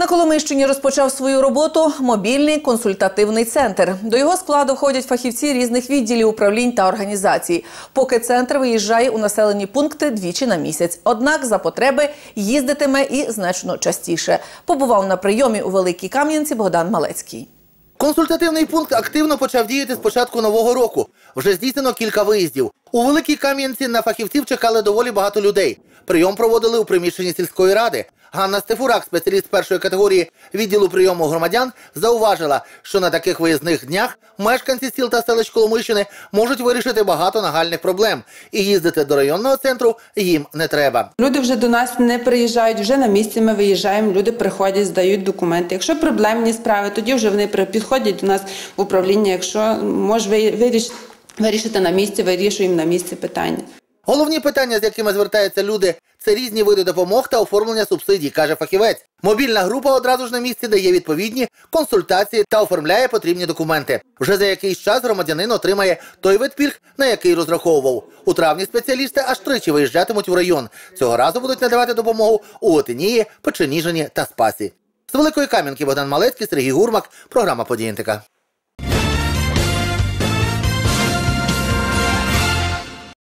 На Коломийщині розпочав свою роботу мобільний консультативний центр. До його складу входять фахівці різних відділів управлінь та організацій. Поки центр виїжджає у населені пункти двічі на місяць. Однак за потреби їздитиме і значно частіше. Побував на прийомі у Великій Кам'янці Богдан Малецький. Консультативний пункт активно почав діяти з початку нового року. Вже здійснено кілька виїздів. У Великій Кам'янці на фахівців чекали доволі багато людей. Прийом проводили у приміщенні сільської ради. Ганна Стефурак, спеціаліст першої категорії відділу прийому громадян, зауважила, що на таких виїзних днях мешканці сіл та селищ Коломийщини можуть вирішити багато нагальних проблем, і їздити до районного центру їм не треба. Люди вже до нас не приїжджають, вже на місці ми виїжджаємо, люди приходять, здають документи. Якщо проблемні справи, тоді вже вони підходять до нас в управління. Якщо може вирішити на місці, вирішуємо на місці питання. Головні питання, з якими звертаються люди, це різні види допомог та оформлення субсидій, каже фахівець. Мобільна група одразу ж на місці дає відповідні консультації та оформляє потрібні документи. Вже за якийсь час громадянин отримає той вид пільг, на який розраховував. У травні спеціалісти аж тричі виїжджатимуть в район. Цього разу будуть надавати допомогу у Отинії, Печеніжині та Спасі. З Великої Кам'янки Богдан Малецький, Сергій Гурмак, програма «Подієнтика».